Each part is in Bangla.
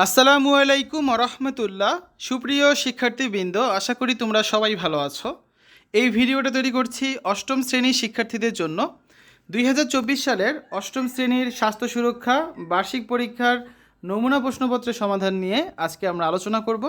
আসসালামু আলাইকুম রহমতুল্লাহ সুপ্রিয় শিক্ষার্থীবৃন্দ, আশা করি তোমরা সবাই ভালো আছো। এই ভিডিওটা তৈরি করছি অষ্টম শ্রেণির শিক্ষার্থীদের জন্য। দুই হাজার চব্বিশ সালের অষ্টম শ্রেণির স্বাস্থ্য সুরক্ষা, বার্ষিক পরীক্ষার নমুনা প্রশ্নপত্রের সমাধান নিয়ে আজকে আমরা আলোচনা করব।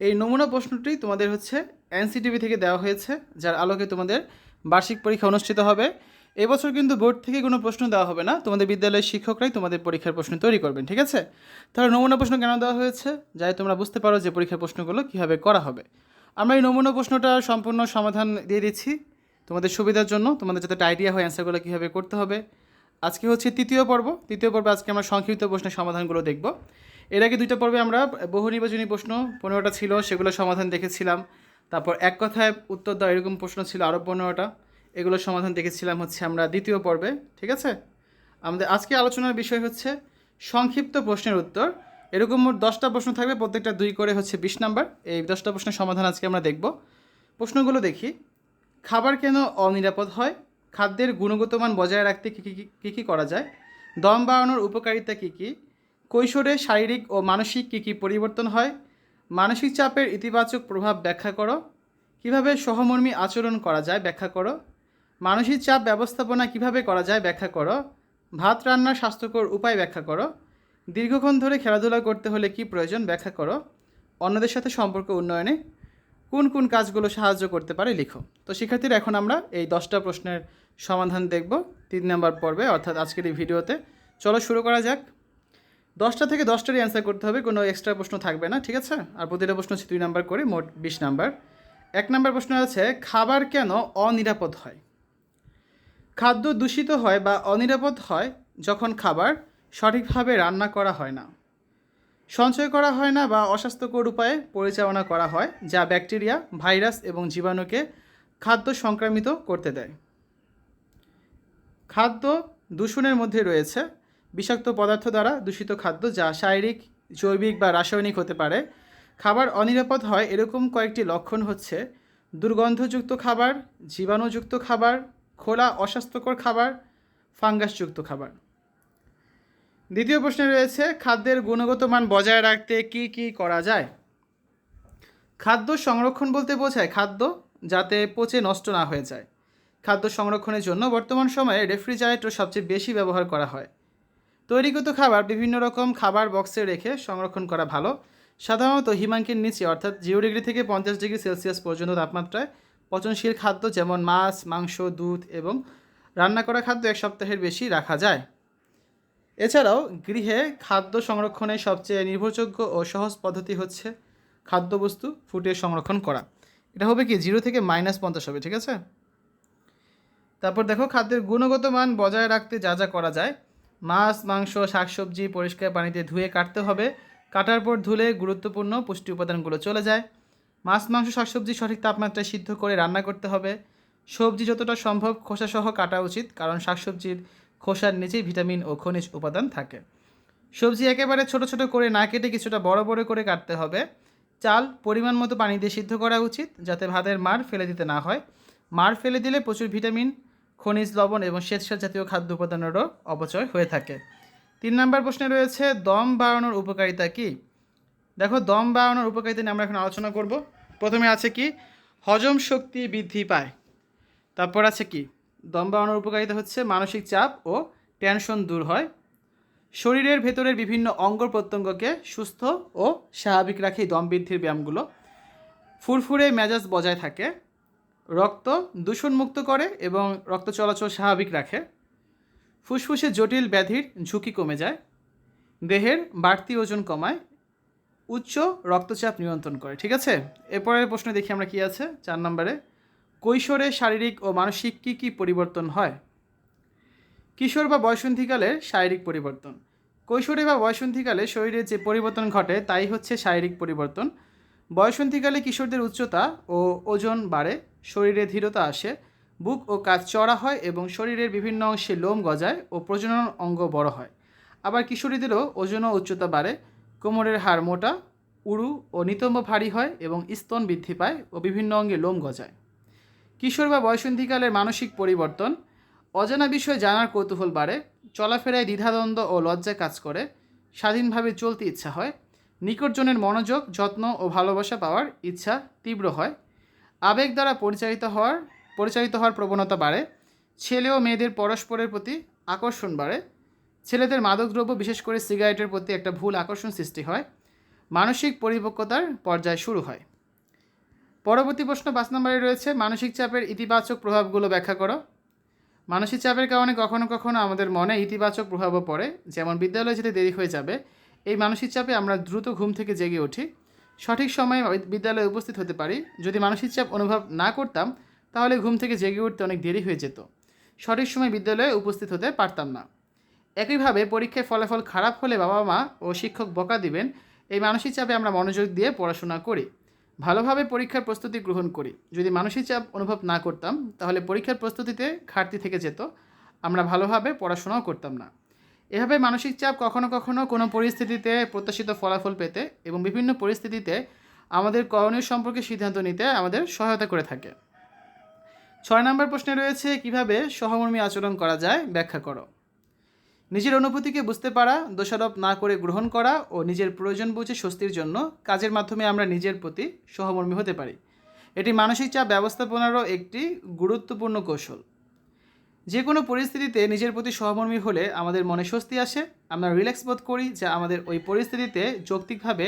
এই নমুনা প্রশ্নটি তোমাদের হচ্ছে এনসিটিভি থেকে দেওয়া হয়েছে, যার আলোকে তোমাদের বার্ষিক পরীক্ষা অনুষ্ঠিত হবে। এবছর কিন্তু বোর্ড থেকে কোনো প্রশ্ন দেওয়া হবে না। তোমাদের বিদ্যালয়ের শিক্ষকরাই তোমাদের পরীক্ষার প্রশ্ন তৈরি করবেন, ঠিক আছে? তাহলে নমুনা প্রশ্ন কেন দেওয়া হয়েছে? যাই তোমরা বুঝতে পারো যে পরীক্ষার প্রশ্নগুলো কীভাবে করা হবে। আমরা এই নমুনা প্রশ্নটা সম্পূর্ণ সমাধান দিয়ে দিচ্ছি তোমাদের সুবিধার জন্য। তোমাদের যাতে আইডিয়া হয় অ্যান্সারগুলো কীভাবে করতে হবে। আজকে হচ্ছে তৃতীয় পর্ব। তৃতীয় পর্বে আজকে আমরা সংক্ষিপ্ত প্রশ্নের সমাধানগুলো দেখব। এর আগে দুইটা পর্বে আমরা বহু নির্বাচনী প্রশ্ন, পনেরোটা ছিল, সেগুলো সমাধান দেখেছিলাম। তারপর এক কথায় উত্তর দেওয়া এরকম প্রশ্ন ছিল আরও পনেরোটা। এগুলোর সমাধান দেখেছিলাম হচ্ছে আমরা দ্বিতীয় পর্বে, ঠিক আছে? আমাদের আজকে আলোচনার বিষয় হচ্ছে সংক্ষিপ্ত প্রশ্নের উত্তর। এরকম মোট দশটা প্রশ্ন থাকবে, প্রত্যেকটা দুই করে হচ্ছে বিশ নাম্বার। এই দশটা প্রশ্নের সমাধান আজকে আমরা দেখব। প্রশ্নগুলো দেখি। খাবার কেন অনিরাপদ হয়? খাদ্যের গুণগত মান বজায় রাখতে কী কী কী কী করা যায়? দম বাড়ানোর উপকারিতা কী কী? কৈশোরে শারীরিক ও মানসিক কী কী পরিবর্তন হয়? মানসিক চাপের ইতিবাচক প্রভাব ব্যাখ্যা করো। কীভাবে সহমর্মী আচরণ করা যায় ব্যাখ্যা করো। মানসিক চাপ ব্যবস্থাপনা কীভাবে করা যায় ব্যাখ্যা করো। ভাত রান্নার স্বাস্থ্যকর উপায় ব্যাখ্যা করো। দীর্ঘক্ষণ ধরে খেলাধুলা করতে হলে কি প্রয়োজন ব্যাখ্যা করো। অন্যদের সাথে সম্পর্ক উন্নয়নে কোন কোন কাজগুলো সাহায্য করতে পারে লিখো। তো শিক্ষার্থীরা, এখন আমরা এই দশটা প্রশ্নের সমাধান দেখব তিন নম্বর পর্বে, অর্থাৎ আজকের এই ভিডিওতে। চলো শুরু করা যাক। দশটা থেকে দশটারই অ্যান্সার করতে হবে, কোনো এক্সট্রা প্রশ্ন থাকবে না, ঠিক আছে? আর প্রতিটা প্রশ্ন হচ্ছে দুই নাম্বার করে, মোট বিশ নাম্বার। এক নাম্বার প্রশ্ন আছে, খাবার কেন অনিরাপদ হয়? খাদ্য দূষিত হয় বা অনিরাপদ হয় যখন খাবার সঠিকভাবে রান্না করা হয় না। সঞ্চয় করা হয় না বা অস্বাস্থ্যকর উপায়ে পরিচালনা করা হয়, যা ব্যাকটেরিয়া, ভাইরাস এবং জীবাণুকে খাদ্য সংক্রামিত করতে দেয়। খাদ্য দূষণের মধ্যে রয়েছে বিষাক্ত পদার্থ দ্বারা দূষিত খাদ্য, যা শারীরিক, জৈবিক বা রাসায়নিক হতে পারে। খাবার অনিরাপদ হয় এরকম কয়েকটি লক্ষণ হচ্ছে দুর্গন্ধযুক্ত খাবার, জীবাণুযুক্ত খাবার খোলা, অস্বাস্থ্যকর খাবার, ফাঙ্গাসযুক্ত খাবার। দ্বিতীয় প্রশ্নে রয়েছে, খাদ্যের গুণগত মান বজায় রাখতে কি কি করা যায়? খাদ্য সংরক্ষণ বলতে বোঝায় খাদ্য যাতে পচে নষ্ট না হয়ে যায়। খাদ্য সংরক্ষণের জন্য বর্তমান সময়ে রেফ্রিজারেটর সবচেয়ে বেশি ব্যবহার করা হয়। তৈরিগত খাবার বিভিন্ন রকম খাবার বক্সে রেখে সংরক্ষণ করা ভালো। সাধারণত হিমাঙ্কের নিচে, অর্থাৎ জিরো ডিগ্রি থেকে পঞ্চাশ ডিগ্রি সেলসিয়াস পর্যন্ত তাপমাত্রায় পচনশীল খাদ্য যেমন মাছ, মাংস, দুধ এবং রান্না করা খাদ্য এক সপ্তাহের বেশি রাখা যায়। এছাড়াও গৃহে খাদ্য সংরক্ষণের সবচেয়ে নির্ভরযোগ্য ও সহজ পদ্ধতি হচ্ছে খাদ্যবস্তু ফুটিয়ে সংরক্ষণ করা। এটা হবে কি, জিরো থেকে মাইনাস পঞ্চাশ হবে, ঠিক আছে? তারপর দেখো, খাদ্যের গুণগত মান বজায় রাখতে যা যা করা যায়। মাছ, মাংস, শাকসবজি পরিষ্কার পানিতে ধুয়ে কাটতে হবে। কাটার পর ধুলে গুরুত্বপূর্ণ পুষ্টি উপাদানগুলো চলে যায়। মাছ, মাংস, শাকসবজি সঠিক তাপমাত্রায় সিদ্ধ করে রান্না করতে হবে। সবজি যতটা সম্ভব খোসাসহ কাটা উচিত, কারণ শাকসবজির খোসার নিচেই ভিটামিন ও খনিজ উপাদান থাকে। সবজি একেবারে ছোট ছোট করে না কেটে কিছুটা বড় বড় করে কাটতে হবে। চাল পরিমাণ মতো পানি দিয়ে সিদ্ধ করা উচিত, যাতে ভাতের মার ফেলে দিতে না হয়। মার ফেলে দিলে প্রচুর ভিটামিন, খনিজ, লবণ এবং শ্বেতসার জাতীয় খাদ্য উপাদানেরও অপচয় হয়ে থাকে। তিন নম্বর প্রশ্নে রয়েছে, দম বাড়ানোর উপকারিতা কী? দেখো দম বাড়ানোর উপকারিতা নিয়ে আমরা এখন আলোচনা করব। প্রথমে আছে কি? হজম শক্তি বৃদ্ধি পায়। তারপর আছে কি? দম বাড়ানোর উপকারিতা হচ্ছে মানসিক চাপ ও টেনশন দূর হয়। শরীরের ভেতরের বিভিন্ন অঙ্গ প্রত্যঙ্গকে সুস্থ ও স্বাভাবিক রাখে দম বৃদ্ধির ব্যায়ামগুলো। ফুরফুরে মেজাজ বজায় থাকে। রক্ত দূষণমুক্ত করে এবং রক্ত চলাচল স্বাভাবিক রাখে। ফুসফুসে জটিল ব্যাধির ঝুঁকি কমে যায়। দেহের বাড়তি ওজন কমায় উচ্চ রক্তচাপ নিয়ন্ত্রণ করে, ঠিক আছে? এরপরের প্রশ্ন দেখি আমরা কি আছে, চার নম্বরে। কৈশোরে শারীরিক ও মানসিক কী কী পরিবর্তন হয়? কিশোর বা বয়সন্ধিকালের শারীরিক পরিবর্তন। কৈশোরে বা বয়সন্ধিকালে শরীরে যে পরিবর্তন ঘটে, তাই হচ্ছে শারীরিক পরিবর্তন। বয়সন্ধিকালে কিশোরদের উচ্চতা ও ওজন বাড়ে, শরীরে ধীরতা আসে, বুক ও কাজ চড়া হয় এবং শরীরের বিভিন্ন অংশে লোম গজায় ও প্রজনন অঙ্গ বড় হয়। আবার কিশোরীদেরও ওজন ও উচ্চতা বাড়ে কোমরের হাড় মোটা উড়ু ও নিতম্ব ভারী হয় এবং স্তন বৃদ্ধি পায় ও বিভিন্ন অঙ্গে লোম গজায়। কিশোর বা বয়সন্ধিকালের মানসিক পরিবর্তন, অজানা বিষয় জানার কৌতূহল বাড়ে, চলাফেরায় দ্বিধাদ্বন্দ্ব ও লজ্জা কাজ করে, স্বাধীনভাবে চলতে ইচ্ছা হয়, নিকটজনের মনোযোগ, যত্ন ও ভালোবাসা পাওয়ার ইচ্ছা তীব্র হয়, আবেগ দ্বারা পরিচালিত হওয়ার পরিচালিত হওয়ার প্রবণতা বাড়ে, ছেলে ও মেয়েদের পরস্পরের প্রতি আকর্ষণ বাড়ে ছেলেদের মাদকদ্রব্য, বিশেষ করে সিগারেটের প্রতি একটা ভুল আকর্ষণ সৃষ্টি হয়। মানসিক পরিপক্কতার পর্যায় শুরু হয়। পরবর্তী প্রশ্ন পাঁচ নম্বরে রয়েছে, মানসিক চাপের ইতিবাচক প্রভাবগুলো ব্যাখ্যা করো। মানসিক চাপের কারণে কখনো কখনো আমাদের মনে ইতিবাচক প্রভাবও পড়ে। যেমন বিদ্যালয়ে যেতে দেরি হয়ে যাবে, এই মানসিক চাপে আমরা দ্রুত ঘুম থেকে জেগে উঠি। সঠিক সময়ে বিদ্যালয়ে উপস্থিত হতে পারি। যদি মানসিক চাপ অনুভব না করতাম, তাহলে ঘুম থেকে জেগে উঠতে অনেক দেরি হয়ে যেত। সঠিক সময় বিদ্যালয়ে উপস্থিত হতে পারতাম না। একইভাবে পরীক্ষায় ফলাফল খারাপ হলে বাবা মা ও শিক্ষক বকা দিবেন। এই মানসিক চাপে আমরা মনোযোগ দিয়ে পড়াশোনা করি। ভালোভাবে পরীক্ষার প্রস্তুতি গ্রহণ করি। যদি মানসিক চাপ অনুভব না করতাম, তাহলে পরীক্ষার প্রস্তুতিতে ঘাটতি থেকে যেত। আমরা ভালোভাবে পড়াশোনাও করতাম না। এভাবে মানসিক চাপ কখনো কখনো কোনো পরিস্থিতিতে প্রত্যাশিত ফলাফল পেতে এবং বিভিন্ন পরিস্থিতিতে আমাদের করণীয় সম্পর্কে সিদ্ধান্ত নিতে আমাদের সহায়তা করে থাকে। ছয় নম্বর প্রশ্নে রয়েছে, কীভাবে সহমর্মী আচরণ করা যায়? ব্যাখ্যা করো। নিজের অনুভূতিকে বুঝতে পারা, দোষারোপ না করে গ্রহণ করা ও নিজের প্রয়োজন বুঝে স্বস্তির জন্য কাজের মাধ্যমে আমরা নিজের প্রতি সহমর্মী হতে পারি। এটি মানসিক চাপ ব্যবস্থাপনারও একটি গুরুত্বপূর্ণ কৌশল। যে কোনো পরিস্থিতিতে নিজের প্রতি সহমর্মী হলে আমাদের মনে স্বস্তি আসে, আমরা রিল্যাক্স বোধ করি যা আমাদের ওই পরিস্থিতিতে যৌক্তিকভাবে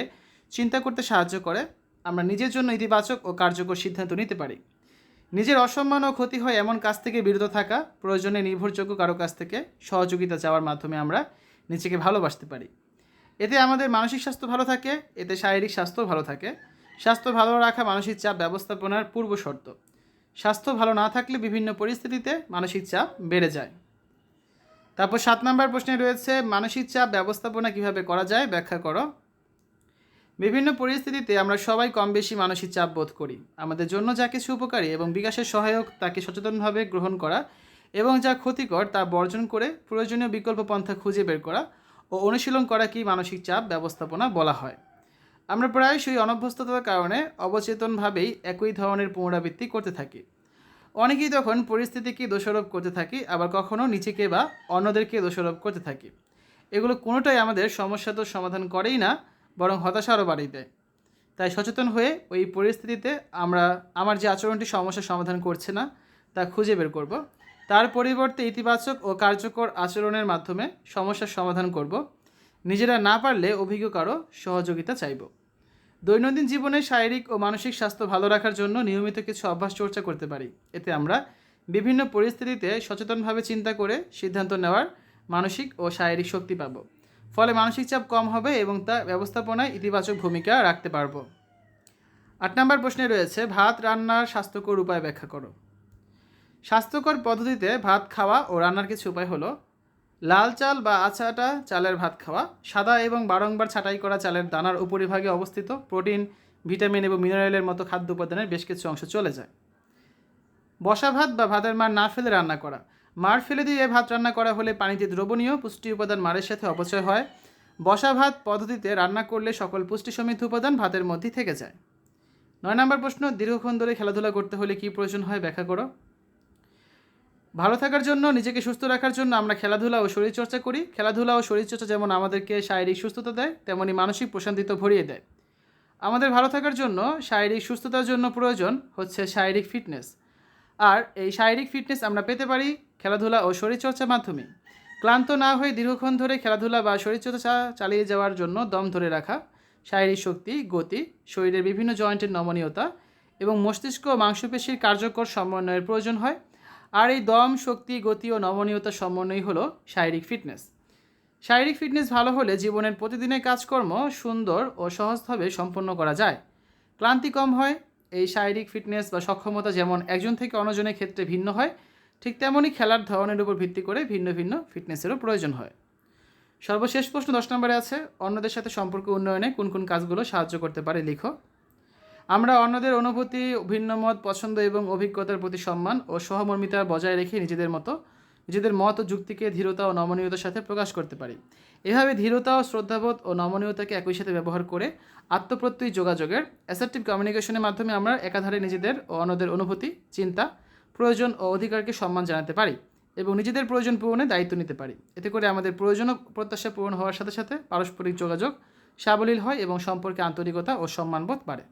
চিন্তা করতে সাহায্য করে, আমরা নিজের জন্য ইতিবাচক ও কার্যকর সিদ্ধান্ত নিতে পারি। নিজের অসম্মান ও ক্ষতি হয় এমন কাজ থেকে বিরত থাকা প্রয়োজনে নির্ভরযোগ্য কারও কাছ থেকে সহযোগিতা চাওয়ার মাধ্যমে আমরা নিজেকে ভালোবাসতে পারি। এতে আমাদের মানসিক স্বাস্থ্য ভালো থাকে, এতে শারীরিক স্বাস্থ্য ভালো থাকে। স্বাস্থ্য ভালো রাখা মানসিক চাপ ব্যবস্থাপনার পূর্ব শর্ত। স্বাস্থ্য ভালো না থাকলে বিভিন্ন পরিস্থিতিতে মানসিক চাপ বেড়ে যায়। তারপর সাত নম্বর প্রশ্নে রয়েছে, মানসিক চাপ ব্যবস্থাপনা কীভাবে করা যায়? ব্যাখ্যা করো। বিভিন্ন পরিস্থিতিতে আমরা সবাই কম বেশি মানসিক চাপ বোধ করি। আমাদের জন্য যা কিছু উপকারী এবং বিকাশের সহায়ক তাকে সচেতনভাবে গ্রহণ করা এবং যা ক্ষতিকর তা বর্জন করে প্রয়োজনীয় বিকল্প পন্থা খুঁজে বের করা ও অনুশীলন করা কি মানসিক চাপ ব্যবস্থাপনা বলা হয়। আমরা প্রায়শই অনভ্যস্ততার কারণে অবচেতনভাবেই একই ধরনের পুনরাবৃত্তি করতে থাকি। অনেকেই তখন পরিস্থিতিকে দোষারোপ করতে থাকি, আবার কখনও নিজেকে বা অন্যদেরকে দোষারোপ করতে থাকি। এগুলো কোনোটাই আমাদের সমস্যা তো সমাধান করেই না বরং হতাশা আরও বাড়িয়ে দেয়। তাই সচেতন হয়ে ওই পরিস্থিতিতে আমরা আমার যে আচরণটি সমস্যার সমাধান করছে না, তা খুঁজে বের করব। তার পরিবর্তে ইতিবাচক ও কার্যকর আচরণের মাধ্যমে সমস্যার সমাধান করব। নিজেরা না পারলে অভিজ্ঞ কারও সহযোগিতা চাইব। দৈনন্দিন জীবনে শারীরিক ও মানসিক স্বাস্থ্য ভালো রাখার জন্য নিয়মিত কিছু অভ্যাস চর্চা করতে পারি। এতে আমরা বিভিন্ন পরিস্থিতিতে সচেতনভাবে চিন্তা করে সিদ্ধান্ত নেওয়ার মানসিক ও শারীরিক শক্তি পাব। ফলে মানসিক চাপ কম হবে এবং তা ব্যবস্থাপনায় ইতিবাচক ভূমিকা রাখতে পারব। আট নম্বর প্রশ্নে রয়েছে, ভাত রান্নার স্বাস্থ্যকর উপায় ব্যাখ্যা করো। স্বাস্থ্যকর পদ্ধতিতে ভাত খাওয়া ও রান্নার কিছু উপায় হলো, লাল চাল বা আছাটা চালের ভাত খাওয়া, সাদা এবং বারংবার ছাঁটাই করা চালের দানার উপরিভাগে অবস্থিত প্রোটিন, ভিটামিন এবং মিনারেলের মতো খাদ্য উপাদানের বেশ কিছু অংশ চলে যায়। বসা ভাত বা ভাতের মার না ফেলে রান্না করা মার ফেলে দিয়ে ভাত রান্না করা হলে পানিতে দ্রবণীয় পুষ্টি উপাদান মারের সাথে অপচয় হয়। বসা ভাত পদ্ধতিতে রান্না করলে সকল পুষ্টি সমৃদ্ধ উপাদান ভাতের মধ্যেই থেকে যায়। নয় নম্বর প্রশ্ন, দীর্ঘক্ষণ ধরে খেলাধুলা করতে হলে কী প্রয়োজন হয় ব্যাখ্যা করো। ভালো থাকার জন্য, নিজেকে সুস্থ রাখার জন্য আমরা খেলাধুলা ও শরীরচর্চা করি। খেলাধুলা ও শরীরচর্চা যেমন আমাদেরকে শারীরিক সুস্থতা দেয়, তেমনি মানসিক প্রশান্তিত ভরিয়ে দেয়। আমাদের ভালো থাকার জন্য শারীরিক সুস্থতার জন্য প্রয়োজন হচ্ছে শারীরিক ফিটনেস। আর এই শারীরিক ফিটনেস আমরা পেতে পারি খেলাধুলা ও শরীরচর্চার মাধ্যমে। ক্লান্ত না হয়ে দীর্ঘক্ষণ ধরে খেলাধুলা বা শরীরচর্চা চালিয়ে যাওয়ার জন্য দম ধরে রাখা, শারীরিক শক্তি, গতি, শরীরের বিভিন্ন জয়েন্টের নমনীয়তা এবং মস্তিষ্ক ও মাংসপেশির কার্যকর সমন্বয়ের প্রয়োজন হয়। আর এই দম, শক্তি, গতি ও নমনীয়তা সমন্বয় হলো শারীরিক ফিটনেস। শারীরিক ফিটনেস ভালো হলে জীবনের প্রতিদিনের কাজকর্ম সুন্দর ও সহজভাবে সম্পন্ন করা যায়। ক্লান্তি কম হয়, এই শারীরিক ফিটনেস বা সক্ষমতা যেমন একজন থেকে অন্যজনের ক্ষেত্রে ভিন্ন হয় ঠিক তেমনই খেলার ধরনের উপর ভিত্তি করে ভিন্ন ভিন্ন ফিটনেসেরও প্রয়োজন হয়। সর্বশেষ প্রশ্ন দশ নম্বরে আছে, অন্যদের সাথে সম্পর্ক উন্নয়নে কোন কোন কাজগুলো সাহায্য করতে পারে লিখো। আমরা অন্যদের অনুভূতি, ভিন্ন মত, পছন্দ এবং অভিজ্ঞতার প্রতি সম্মান ও সহমর্মিতা বজায় রেখে নিজেদের মতো, নিজেদের মত ও যুক্তিকে ধীরতা ও নমনীয়তার সাথে প্রকাশ করতে পারি। এভাবে ধীরতা ও শ্রদ্ধাবোধ ও নমনীয়তাকে একই সাথে ব্যবহার করে আত্মপ্রত্যয়ী যোগাযোগের অ্যাসার্টিভ কমিউনিকেশনের মাধ্যমে আমরা একাধারে নিজেদের ও অন্যদের অনুভূতি, চিন্তা প্রয়োজন ও অধিকারকে সম্মান জানাতে পারি এবং নিজেদের প্রয়োজন পূরণে দায়িত্ব নিতে পারি। এতে করে আমাদের প্রয়োজন ও প্রত্যাশা পূরণ হওয়ার সাথে সাথে পারস্পরিক যোগাযোগ সাবলীল হয় এবং সম্পর্কে আন্তরিকতা ও সম্মানবোধ বাড়ে।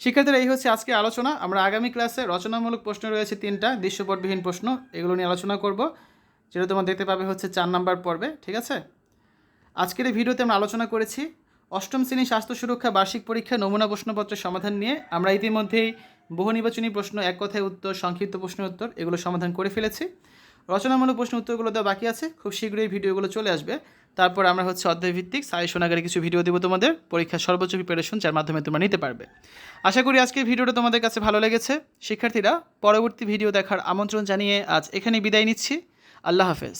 শিক্ষার্থীরা, এই হচ্ছে আজকে আলোচনা। আমরা আগামী ক্লাসে রচনামূলক প্রশ্ন রয়েছে তিনটা, দৃশ্যপটবিহীন প্রশ্ন। এগুলো নিয়ে আলোচনা করব। যেটা তোমরা দেখতে পাবে হচ্ছে চার নাম্বার পর্বে, ঠিক আছে? আজকের এই ভিডিওতে আমরা আলোচনা করেছি অষ্টম শ্রেণি স্বাস্থ্য সুরক্ষা বার্ষিক পরীক্ষা নমুনা প্রশ্নপত্রের সমাধান নিয়ে। আমরা ইতিমধ্যেই বহু নির্বাচনী প্রশ্ন এক কথায় উত্তর, সংক্ষিপ্ত প্রশ্ন উত্তর, এগুলো সমাধান করে ফেলেছি। রচনামূলক প্রশ্ন উত্তরগুলো দেওয়া বাকি আছে। খুব শীঘ্রই ভিডিওগুলো চলে আসবে। তারপর আমরা হচ্ছে অধ্যায় ভিত্তিক সাজেশন আকারে কিছু ভিডিও দেবো তোমাদের। পরীক্ষার সর্বোচ্চ প্রিপারেশন যার মাধ্যমে তোমরা নিতে পারবে। আশা করি আজকের ভিডিওটা তোমাদের কাছে ভালো লেগেছে। শিক্ষার্থীরা, পরবর্তী ভিডিও দেখার আমন্ত্রণ জানিয়ে আজ এখানে বিদায় নিচ্ছি। আল্লাহ হাফেজ।